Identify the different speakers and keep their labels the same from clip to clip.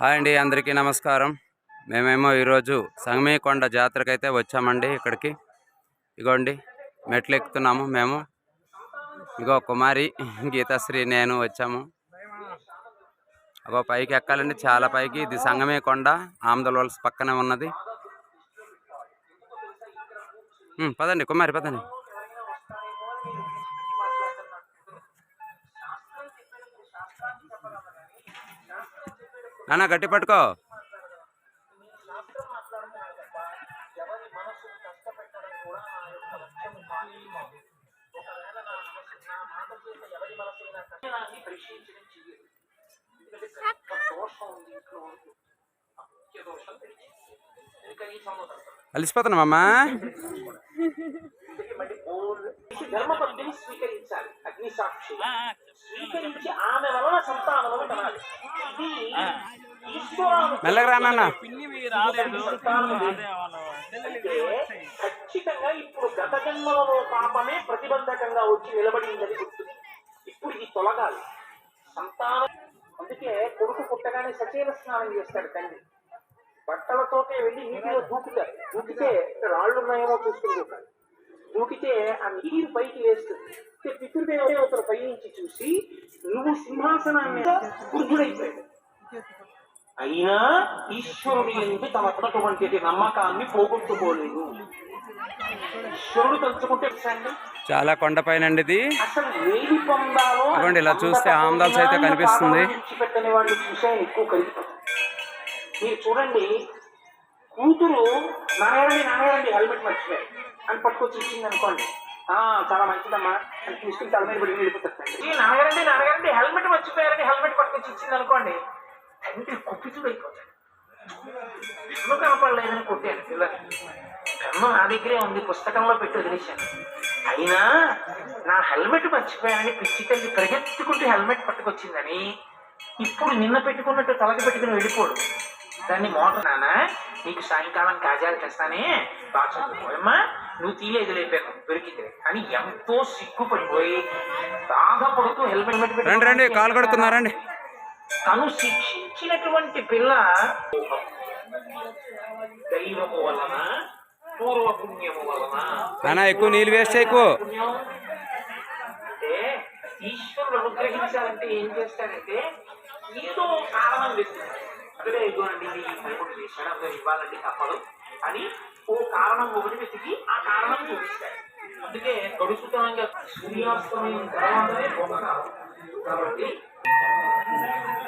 Speaker 1: Hi అండి అందరికీ నమస్కారం. మేమేమో ఈరోజు సంగమీకొండ జాతరకైతే వచ్చామండి ఇక్కడికి. ఇగోండి మెట్లు ఎక్కుతున్నాము మేము. ఇగో కుమారి గీతాశ్రీ నేను వచ్చాము. అగో పైకి ఎక్కాలండి చాలా పైకి. ఇది సంగమేకొండ ఆమదలవలస పక్కనే ఉన్నది. పదండి కుమారి పదండి. నాన్న గట్టి పట్టుకో. అలిసిపోతున్నామమ్మా
Speaker 2: ధర్మపత్నిని స్వీకరించాలి. అగ్ని సాక్షి స్వీకరించి ఆమె వలన సంతానము ఇది ఈశ్వరాను
Speaker 1: మెల్లగా రా నాన్న
Speaker 2: అంటే ఖచ్చితంగా ఇప్పుడు గత జన్మలలో పాపమే ప్రతిబంధకంగా వచ్చి నిలబడిందని ఇప్పుడు ఇది తొలగాలి. సంతానం అందుకే కొడుకు పుట్టగానే సచీల స్నానం చేస్తాడు తండ్రి. బట్టలతోటే వెళ్ళి నీటిలో దూకుతారు దూకితే రాళ్ళు ఉన్నాయేమో చూసుకుని దూకాలి. దూకితే ఆ నీరు పైకి వేస్తుంది పితృదేవతలు పై నుంచి చూసి నువ్వు సింహాసనాన్ని మీద వృద్ధుడైపోయాడు అయినా ఈశ్వరుని ఎందు తమకున్నటువంటి నమ్మకాన్ని పోగొట్టుకోలేదు. ఈశ్వరుడు తలుచుకుంటే
Speaker 1: చాలా కొండపైనండి ఇది.
Speaker 2: అసలు
Speaker 1: ఇలా చూస్తే ఆమ్దాల్స్ అయితే కనిపిస్తుంది.
Speaker 2: మీరు చూడండి కూతురు నానేరండి నానేరండి హెల్మెట్ మర్చిపోయారు. అని పట్టుకొచ్చి ఇచ్చింది అనుకోండి. ఆ చాలా మంచిదమ్మా. అని తీసుకుని తల మీద పడి వెళ్ళిపోతారు. ఈ నాన్నగారండి నాన్నగారండి హెల్మెట్ మర్చిపోయారని హెల్మెట్ పట్టుకొచ్చి ఇచ్చింది అనుకోండి. కుప్పితుడు అయిపోతాడు విష్ణు కనపడలేదని కొట్టాను పిల్లలు పెన్ను నా దగ్గరే ఉంది పుస్తకంలో పెట్టి వదిలేశాను అయినా నా హెల్మెట్ మర్చిపోయానని పిచ్చి తల్లి పరిగెత్తుకుంటూ హెల్మెట్ పట్టుకొచ్చిందని ఇప్పుడు నిన్న పెట్టుకున్నట్టు తలకి పెట్టుకుని వెళ్ళిపోడు దాన్ని మోటార్ నానా నీకు సాయంకాలం కాజాలు తెస్తానే బాగా చదువుకోమ్మా నువ్వు తీయలేదు లేపాను దొరికింది అని ఎంతో సిగ్గుపడిపోయి బాధపడుతూ హెల్మెట్
Speaker 1: రండి రండి కాలు కడుక్కున్నారండి
Speaker 2: తను శిక్షించినటువంటి పిల్ల దైవము వలన పూర్వ పుణ్యము వలన.
Speaker 1: నాన్న ఎక్కువ నీళ్ళు వేస్ట్
Speaker 2: పుణ్యం అంటే ఈశ్వరుడు అనుగ్రహించాలంటే ఏం చేస్తాడంటే ఏదో కారణం వెతుకుతాడు అదే ఇదిగోండి ఇది పైపుడు చేశాడు ఇవ్వాలండి తప్పదు. అని ఓ కారణం ఒకటి వెతికి ఆ కారణం చూపిస్తాడు. అందుకే గడుపుతనంగా సూర్యాస్తమయం తర్వాతనే ఒక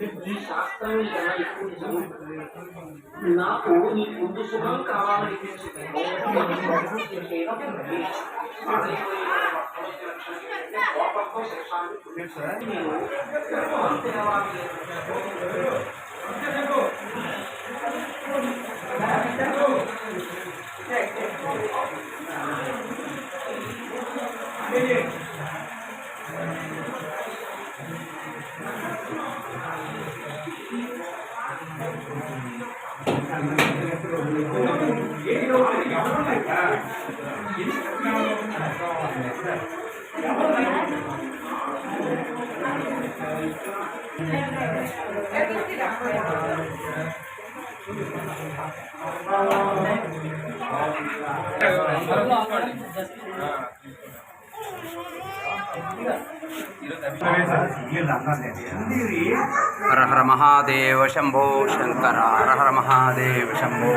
Speaker 2: ఈ శాస్త్రం కన్నా ఎక్కువ నాకు నీ ముందు సుఖం కావాలనిపించింది. నేను
Speaker 1: हर हर महादेव शंभो शंकर हर हर महादेव शंभो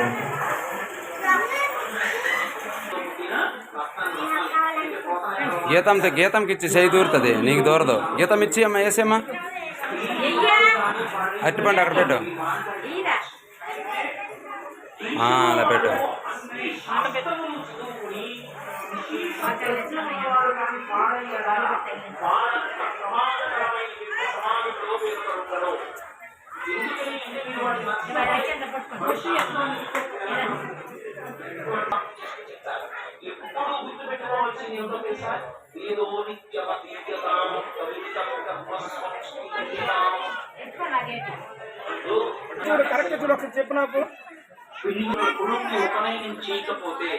Speaker 1: గీతం గీతంకి ఇచ్చి చేయి దూరుతుంది. నీకు దూరదు. గీతం ఇచ్చి అమ్మ వేసేమ్మా అట్టిపండి అక్కడ పెట్టు. అలా పెట్టు.
Speaker 2: ఎప్పుడు గుర్తుపెట్టుకోవాల్సింది ఏంటో తెలుసా కర్మ స్వచ్ఛీయతాం చూడు కరెక్ట్ చూడు ఒకసారి చెప్పు నాకు. కొడుకు ఉపనయనం చేయకపోతే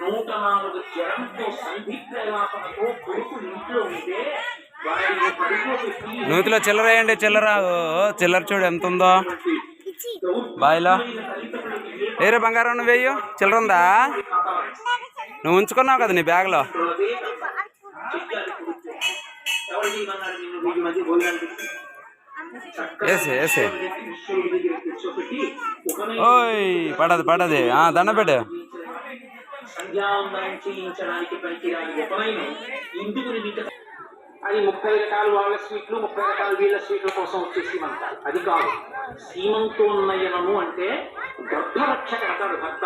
Speaker 2: నూట నాలుగు జ్వరంతో కొడుకు ఇంట్లో ఉంటే
Speaker 1: నూతిలో చిల్లర. వేయండి చిల్లర చిల్లర చూడు ఎంత ఉందో. బాయిలో. వేరే బంగారం నువ్వు వేయు చిల్లర ఉందా? నువ్వు ఉంచుకున్నావు కదా నీ బ్యాగ్లో. వేసే వేసే
Speaker 2: కూర్చోబెట్టి ఉపనయనం
Speaker 1: ఓయ్ పడదు పడది. ఆ, దండ పెట్టు.
Speaker 2: అది ముప్పై రకాల వాళ్ళ స్వీట్లు ముప్పై రకాల వీళ్ళ స్వీట్ల కోసం వచ్చే సీమంతాలు అది కాదు. సీమంతోన్నయనము అంటే గర్భరక్షక అంటాడు భర్త.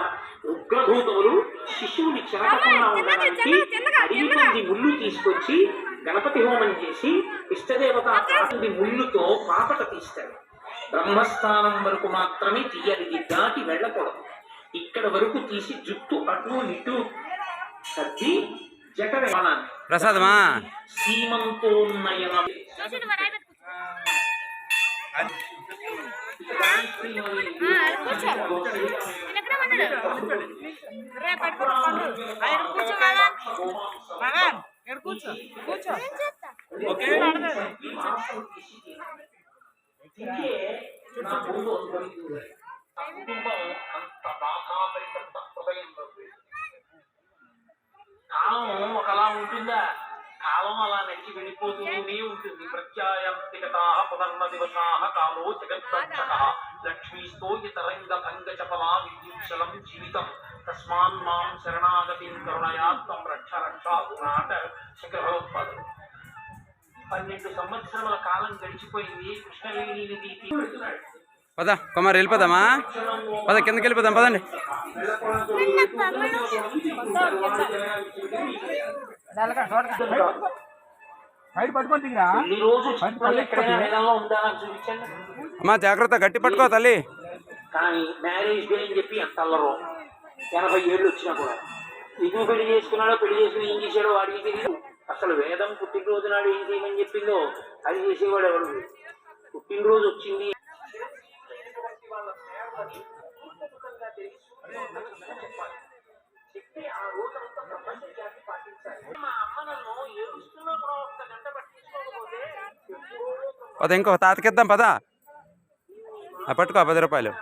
Speaker 2: ఉగ్రభూతములు శిశువుని చెరగకుండా ఉండడానికి అడిగి ముళ్ళు తీసుకొచ్చి గణపతి హోమం చేసి ఇష్టదేవత ప్రాతినిధి ముళ్ళుతో పాపట తీస్తాడు. బ్రహ్మస్థానం వరకు మాత్రమే తీయాలి ఇది దాటి వెళ్ళకూడదు. ఇక్కడ వరకు తీసి జుట్టు అటు ఇటు సర్ది జట
Speaker 1: ప్రసాదమా?
Speaker 2: సీమంతోన్నయన నా ప్రత్యాయంతికతా పునర్న దివసా కాలో జగద్వంచక లక్ష్మీస్తో ఇతరంగ భంగ చపలా విద్యుత్సలం జీవితం. తస్మాన్ మాం శరణాగతిం కరుణయాత్మం రక్ష రక్షాగుణాట శిఖరోత్పదం పన్నెండు సంవత్సరముల కాలం గడిచిపోయింది. కృష్ణవేణి దీపి పెడుతున్నాడు.
Speaker 1: పద కుమార్ వెళ్ళిపోదామా? పద కిందకి వెళ్ళిపోదాం పదండి.
Speaker 3: బయట
Speaker 2: చూపించండి.
Speaker 1: అమ్మా జాగ్రత్త గట్టి పట్టుకో తల్లి.
Speaker 2: కానీ మ్యారేజ్ డే అని చెప్పి ఎంత అల్లరో. ఎనభై ఏళ్ళు వచ్చినా కూడా. ఇదిగో పెళ్ళి చేసుకున్నాడో పెళ్ళి చేసుకుని ఏం చేశాడో వాడికి తెలియదు. అసలు వేదం పుట్టినరోజు నాడు ఏం చేయమని చెప్పిందో అది చేసేవాడు ఎవరు? పుట్టినరోజు వచ్చింది చెప్పి ఆ రోజంతా బ్రహ్మచర్యాన్ని పాటించాలి మా అమ్మ నన్ను ఏడుస్తున్నా కూడా ఒక్క గంట పట్టించుకోకపోతే ఎప్పుడో
Speaker 1: ఇంకొక ఇంకో తాతకిద్దాం పద. పట్టుకో పది రూపాయలు.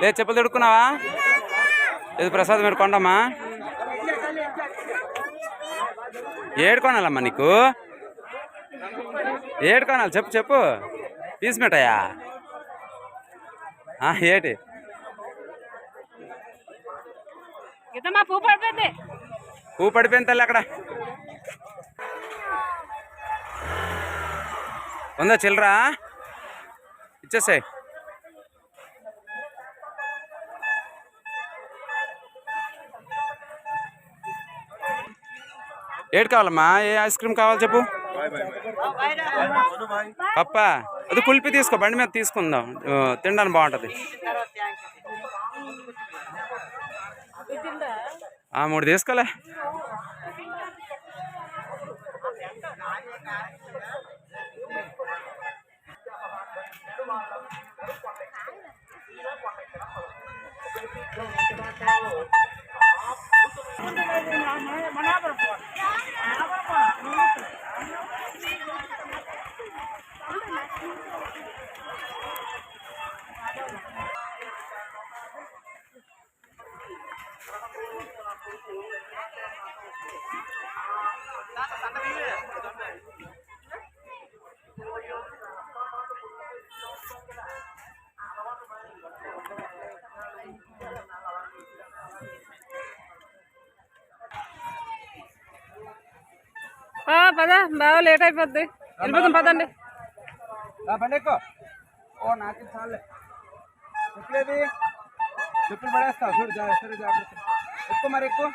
Speaker 1: లేదు చెప్పులు తొడుక్కున్నావా లేదు ప్రసాద్ మీరు కొండమ్మా. ఏడు కొనాలమ్మా నీకు? ఏడు కొనాలి చెప్పు చెప్పు. పీస్ మిఠాయా ఆ, ఏటి?
Speaker 4: పువ్వు పడిపోయింది.
Speaker 1: పువ్వు పడిపోయింది తల్లి అక్కడ. ఉందా చిల్లరా? ఇచ్చేసాయి. ఏడు కావాలమ్మా? ఏ ఐస్ క్రీమ్ కావాలి చెప్పు. పప్ప అది కుల్పి తీసుకో బండి మీద తీసుకుందాం. తినడానికి బాగుంటుంది. ఆ, మూడు తీసుకోలే.
Speaker 4: ఆ, పద బాగా లేట్ అయిపోద్ది. వెళ్ళిపోతాం పదండి.
Speaker 3: ఓ నాకు చాలే. చెప్పులేది చెప్పులు పడేస్తావు. చూడు సరే జాగ్రత్త. ఎక్కువ మరి ఎక్కువ?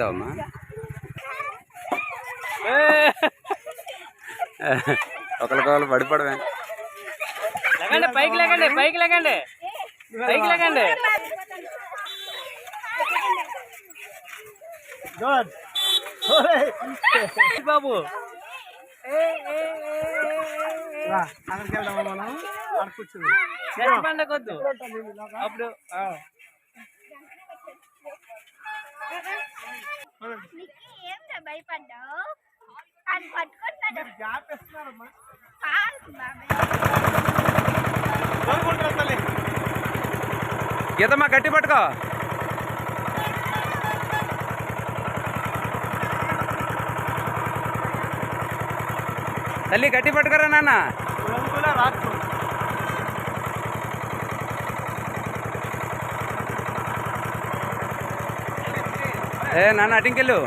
Speaker 1: ఎక్కుతావమ్మా ఒకరికొకరు పడిపడమే
Speaker 5: లేకండి పైకి లేకండి పైకి లేకండి. పైకి లేకండి. బాబు?
Speaker 3: రా అక్కడికి వెళ్దామా మనం?
Speaker 5: పండకొద్దు అప్పుడు
Speaker 6: బాబాయ్
Speaker 3: కోరుకుంటారా తల్లి.
Speaker 1: గీతమ్మా గట్టి పట్టుకో. తల్లి గట్టి పట్టుకోరా నాన్న. ఏ నాన్న అటింకెళ్ళు.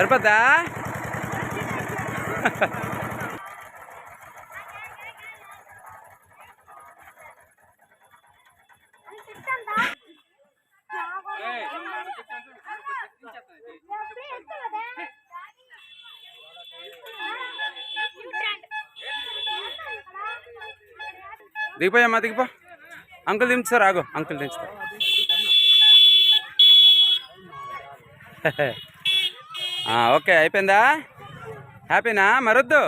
Speaker 1: సరిపోద్దా దిగిపోయమ్మా దిగిపో. అంకుల్ దించుతారు ఆగు అంకుల్ దించుతారు ఆ, ఓకే అయిపోయిందా? హ్యాపీనా? మరొద్దు?